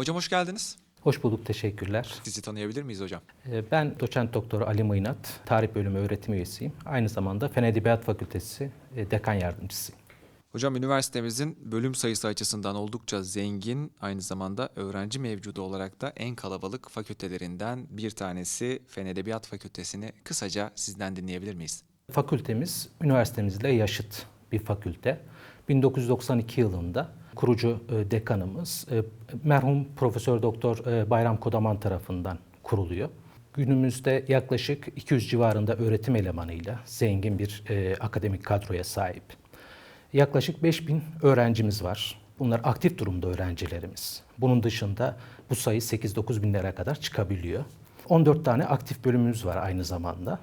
Hocam hoş geldiniz. Hoş bulduk, teşekkürler. Sizi tanıyabilir miyiz hocam? Ee, Ben doçent doktor Ali Mıynat, tarih bölümü öğretim üyesiyim. Aynı zamanda Fen Edebiyat Fakültesi e, dekan yardımcısıyım. Hocam üniversitemizin bölüm sayısı açısından oldukça zengin, aynı zamanda öğrenci mevcudu olarak da en kalabalık fakültelerinden bir tanesi Fen Edebiyat Fakültesini kısaca sizden dinleyebilir miyiz? Fakültemiz üniversitemizle yaşıt bir fakülte. 1992 yılında kurucu e, dekanımız e, merhum Profesör Doktor e, Bayram Kodaman tarafından kuruluyor. Günümüzde yaklaşık 200 civarında öğretim elemanıyla zengin bir akademik kadroya sahip. Yaklaşık 5000 öğrencimiz var. Bunlar aktif durumda öğrencilerimiz. Bunun dışında bu sayı 8-9 binlere kadar çıkabiliyor. 14 tane aktif bölümümüz var aynı zamanda.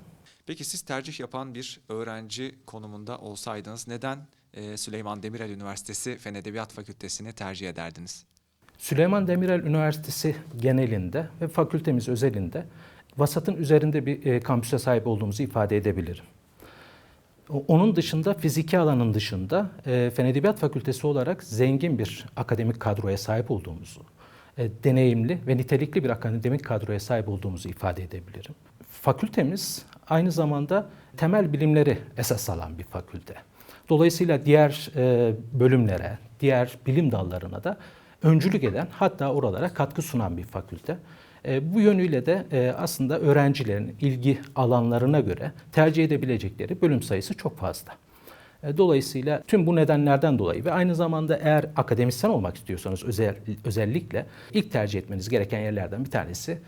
Peki siz tercih yapan bir öğrenci konumunda olsaydınız neden Süleyman Demirel Üniversitesi Fen Edebiyat Fakültesini tercih ederdiniz? Süleyman Demirel Üniversitesi genelinde ve fakültemiz özelinde vasatın üzerinde bir e, kampüse sahip olduğumuzu ifade edebilirim. Onun dışında fiziki alanın dışında e, Fen Edebiyat Fakültesi olarak zengin bir akademik kadroya sahip olduğumuzu, e, deneyimli ve nitelikli bir akademik kadroya sahip olduğumuzu ifade edebilirim. Fakültemiz aynı zamanda temel bilimleri esas alan bir fakülte. Dolayısıyla diğer e, bölümlere, diğer bilim dallarına da öncülük eden hatta oralara katkı sunan bir fakülte. E, bu yönüyle de e, aslında öğrencilerin ilgi alanlarına göre tercih edebilecekleri bölüm sayısı çok fazla. Dolayısıyla tüm bu nedenlerden dolayı ve aynı zamanda eğer akademisyen olmak istiyorsanız özel, özellikle ilk tercih etmeniz gereken yerlerden bir tanesi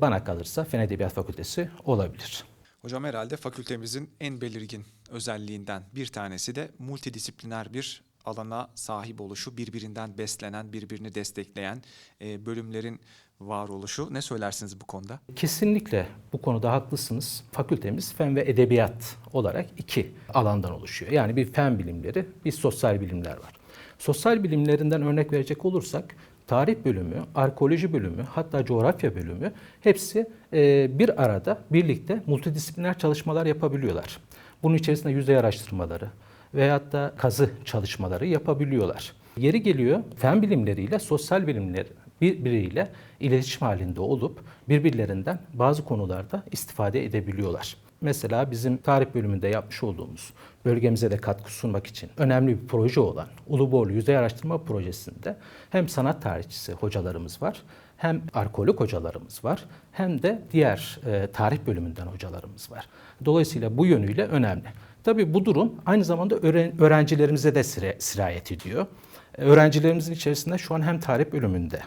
bana kalırsa Fen Edebiyat Fakültesi olabilir. Hocam herhalde fakültemizin en belirgin özelliğinden bir tanesi de multidisipliner bir alana sahip oluşu, birbirinden beslenen, birbirini destekleyen e, bölümlerin var oluşu. Ne söylersiniz bu konuda? Kesinlikle bu konuda haklısınız. Fakültemiz fen ve edebiyat olarak iki alandan oluşuyor. Yani bir fen bilimleri, bir sosyal bilimler var. Sosyal bilimlerinden örnek verecek olursak tarih bölümü, arkeoloji bölümü, hatta coğrafya bölümü hepsi e, bir arada birlikte multidisipliner çalışmalar yapabiliyorlar. Bunun içerisinde yüzey araştırmaları veyahut da kazı çalışmaları yapabiliyorlar. Yeri geliyor fen bilimleriyle sosyal bilimler birbiriyle iletişim halinde olup birbirlerinden bazı konularda istifade edebiliyorlar. Mesela bizim tarih bölümünde yapmış olduğumuz bölgemize de katkı sunmak için önemli bir proje olan Uluborlu Yüzey Araştırma Projesi'nde hem sanat tarihçisi hocalarımız var, hem arkeolog hocalarımız var, hem de diğer e, tarih bölümünden hocalarımız var. Dolayısıyla bu yönüyle önemli. Tabii bu durum aynı zamanda öğren- öğrencilerimize de sirayet ediyor. Öğrencilerimizin içerisinde şu an hem tarih bölümünde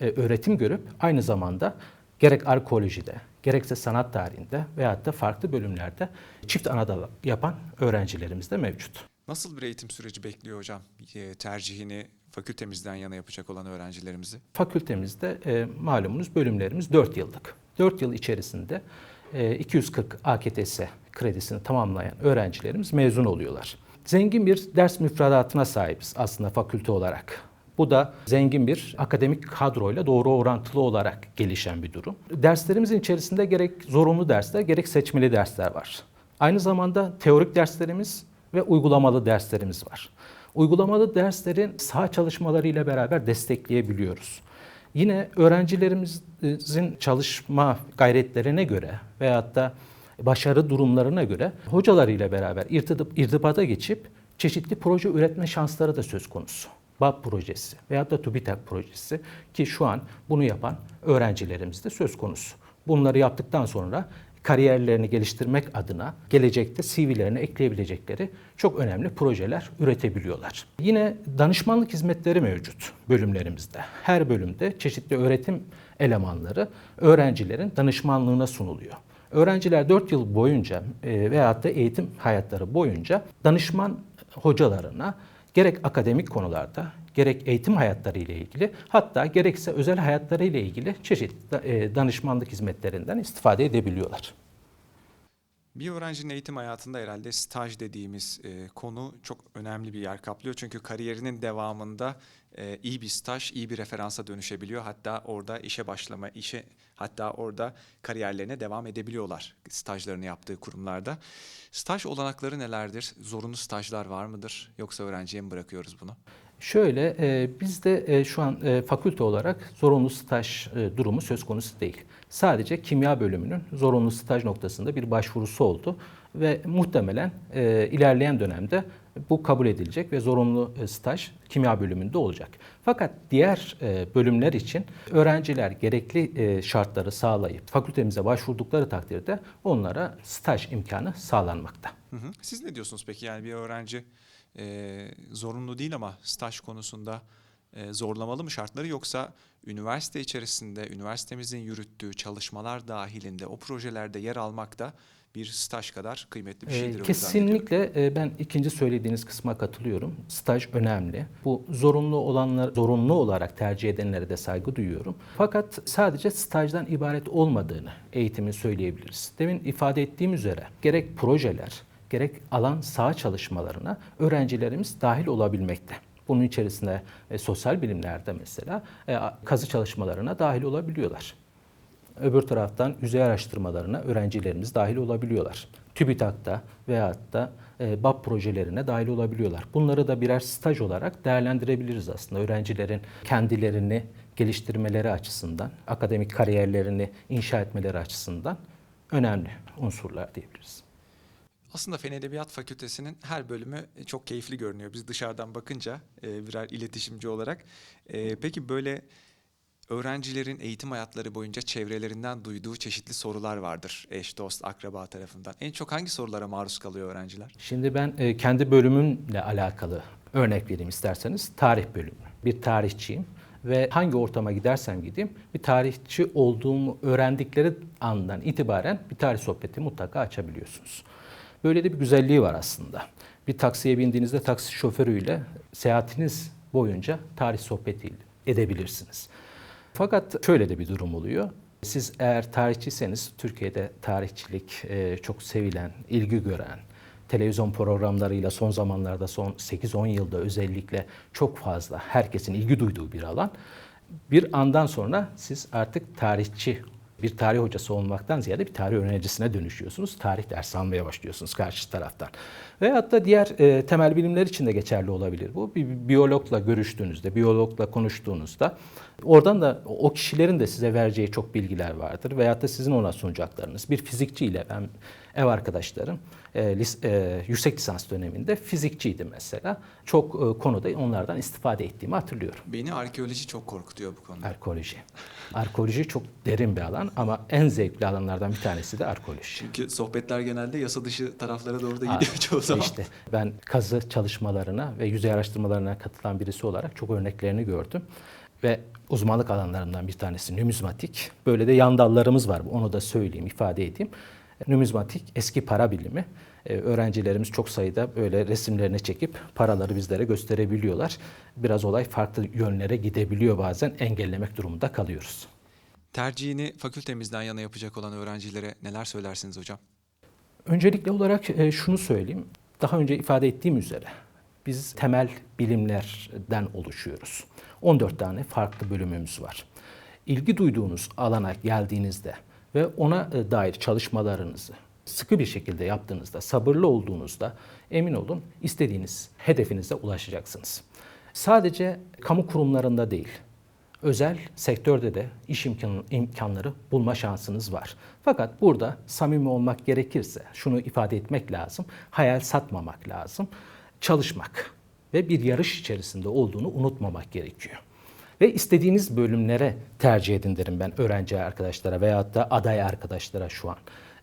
e, öğretim görüp aynı zamanda gerek arkeolojide, gerekse sanat tarihinde veyahut da farklı bölümlerde çift anadal yapan öğrencilerimiz de mevcut. Nasıl bir eğitim süreci bekliyor hocam e, tercihini fakültemizden yana yapacak olan öğrencilerimizi? Fakültemizde e, malumunuz bölümlerimiz 4 yıllık. 4 yıl içerisinde e, 240 AKTS kredisini tamamlayan öğrencilerimiz mezun oluyorlar. Zengin bir ders müfredatına sahibiz aslında fakülte olarak. Bu da zengin bir akademik kadroyla doğru orantılı olarak gelişen bir durum. Derslerimizin içerisinde gerek zorunlu dersler gerek seçmeli dersler var. Aynı zamanda teorik derslerimiz ve uygulamalı derslerimiz var. Uygulamalı derslerin saha çalışmalarıyla beraber destekleyebiliyoruz. Yine öğrencilerimizin çalışma gayretlerine göre veyahut da başarı durumlarına göre hocalarıyla beraber irtibata geçip çeşitli proje üretme şansları da söz konusu. BAP projesi veyahut da TÜBİTAK projesi ki şu an bunu yapan öğrencilerimiz de söz konusu. Bunları yaptıktan sonra kariyerlerini geliştirmek adına gelecekte CV'lerine ekleyebilecekleri çok önemli projeler üretebiliyorlar. Yine danışmanlık hizmetleri mevcut bölümlerimizde. Her bölümde çeşitli öğretim elemanları öğrencilerin danışmanlığına sunuluyor. Öğrenciler 4 yıl boyunca e, veyahut da eğitim hayatları boyunca danışman hocalarına gerek akademik konularda, gerek eğitim hayatları ile ilgili, hatta gerekse özel hayatları ile ilgili çeşitli e, danışmanlık hizmetlerinden istifade edebiliyorlar. Bir öğrencinin eğitim hayatında herhalde staj dediğimiz e, konu çok önemli bir yer kaplıyor. Çünkü kariyerinin devamında e, iyi bir staj, iyi bir referansa dönüşebiliyor. Hatta orada işe başlama, işe hatta orada kariyerlerine devam edebiliyorlar stajlarını yaptığı kurumlarda. Staj olanakları nelerdir? Zorunlu stajlar var mıdır? Yoksa öğrenciye mi bırakıyoruz bunu? Şöyle, e, bizde e, şu an e, fakülte olarak zorunlu staj e, durumu söz konusu değil. Sadece kimya bölümünün zorunlu staj noktasında bir başvurusu oldu ve muhtemelen e, ilerleyen dönemde bu kabul edilecek ve zorunlu e, staj kimya bölümünde olacak. Fakat diğer e, bölümler için öğrenciler gerekli e, şartları sağlayıp fakültemize başvurdukları takdirde onlara staj imkanı sağlanmakta. Siz ne diyorsunuz peki? Yani bir öğrenci e, zorunlu değil ama staj konusunda e, zorlamalı mı şartları yoksa üniversite içerisinde üniversitemizin yürüttüğü çalışmalar dahilinde o projelerde yer almak da bir staj kadar kıymetli bir Ee, şeydir. zannediyorum. Kesinlikle e, ben ikinci söylediğiniz kısma katılıyorum. Staj önemli. Bu zorunlu olanlar zorunlu olarak tercih edenlere de saygı duyuyorum. Fakat sadece stajdan ibaret olmadığını eğitimin söyleyebiliriz. Demin ifade ettiğim üzere gerek projeler, gerek alan saha çalışmalarına öğrencilerimiz dahil olabilmekte. Bunun içerisinde e, sosyal bilimlerde mesela e, kazı çalışmalarına dahil olabiliyorlar. Öbür taraftan yüzey araştırmalarına öğrencilerimiz dahil olabiliyorlar. TÜBİTAK'ta veyahut da e, BAP projelerine dahil olabiliyorlar. Bunları da birer staj olarak değerlendirebiliriz aslında. Öğrencilerin kendilerini geliştirmeleri açısından, akademik kariyerlerini inşa etmeleri açısından önemli unsurlar diyebiliriz. Aslında Fen Edebiyat Fakültesinin her bölümü çok keyifli görünüyor. Biz dışarıdan bakınca e, birer iletişimci olarak. E, Peki böyle öğrencilerin eğitim hayatları boyunca çevrelerinden duyduğu çeşitli sorular vardır eş, dost, akraba tarafından. En çok hangi sorulara maruz kalıyor öğrenciler? Şimdi ben e, kendi bölümümle alakalı örnek vereyim isterseniz. Tarih bölümü. Bir tarihçiyim ve hangi ortama gidersem gideyim bir tarihçi olduğumu öğrendikleri andan itibaren bir tarih sohbeti mutlaka açabiliyorsunuz. Böyle de bir güzelliği var aslında. Bir taksiye bindiğinizde taksi şoförüyle seyahatiniz boyunca tarih sohbeti edebilirsiniz. Fakat şöyle de bir durum oluyor. Siz eğer tarihçiyseniz Türkiye'de tarihçilik e, çok sevilen, ilgi gören, televizyon programlarıyla son zamanlarda son 8-10 yılda özellikle çok fazla herkesin ilgi duyduğu bir alan. Bir andan sonra siz artık tarihçi, bir tarih hocası olmaktan ziyade bir tarih öğrencisine dönüşüyorsunuz. Tarih dersi almaya başlıyorsunuz karşı taraftan. Veyahut da diğer e, temel bilimler için de geçerli olabilir bu. Bir biyologla görüştüğünüzde, biyologla konuştuğunuzda oradan da o kişilerin de size vereceği çok bilgiler vardır. Veyahut da sizin ona sunacaklarınız. Bir fizikçiyle ben ev arkadaşlarım e, lis- e, yüksek lisans döneminde fizikçiydi mesela. Çok e, konuda onlardan istifade ettiğimi hatırlıyorum. Beni arkeoloji çok korkutuyor bu konuda. Arkeoloji. Arkeoloji çok derin bir alan ama en zevkli alanlardan bir tanesi de arkeoloji. Çünkü sohbetler genelde yasa dışı taraflara doğru da Aa, gidiyor çoğu zaman. İşte ben kazı çalışmalarına ve yüzey araştırmalarına katılan birisi olarak çok örneklerini gördüm. Ve uzmanlık alanlarından bir tanesi numizmatik. Böyle de yan dallarımız var. Onu da söyleyeyim, ifade edeyim. Numizmatik eski para bilimi. Ee, öğrencilerimiz çok sayıda böyle resimlerini çekip paraları bizlere gösterebiliyorlar. Biraz olay farklı yönlere gidebiliyor bazen engellemek durumunda kalıyoruz. Tercihini fakültemizden yana yapacak olan öğrencilere neler söylersiniz hocam? Öncelikli olarak e, şunu söyleyeyim. Daha önce ifade ettiğim üzere biz temel bilimlerden oluşuyoruz. 14 tane farklı bölümümüz var. İlgi duyduğunuz alana geldiğinizde ve ona e, dair çalışmalarınızı sıkı bir şekilde yaptığınızda, sabırlı olduğunuzda emin olun istediğiniz hedefinize ulaşacaksınız. Sadece kamu kurumlarında değil, özel sektörde de iş imkan- imkanları bulma şansınız var. Fakat burada samimi olmak gerekirse şunu ifade etmek lazım. Hayal satmamak lazım. Çalışmak ve bir yarış içerisinde olduğunu unutmamak gerekiyor. Ve istediğiniz bölümlere tercih edin derim ben öğrenci arkadaşlara veyahut da aday arkadaşlara şu an.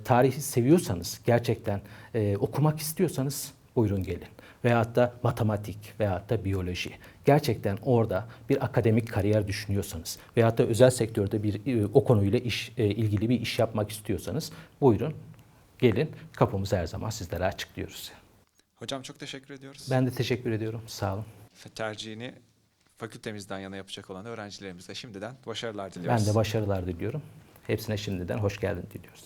Tarihi seviyorsanız, gerçekten e, okumak istiyorsanız buyurun gelin. Veyahut da matematik veyahut da biyoloji. Gerçekten orada bir akademik kariyer düşünüyorsanız veyahut da özel sektörde bir e, o konuyla iş e, ilgili bir iş yapmak istiyorsanız buyurun gelin. Kapımız her zaman sizlere açık diyoruz. Hocam çok teşekkür ediyoruz. Ben de teşekkür ediyorum. Sağ olun. Tercihini fakültemizden yana yapacak olan öğrencilerimize şimdiden başarılar diliyoruz. Ben de başarılar diliyorum. Hepsine şimdiden hoş geldin diliyoruz.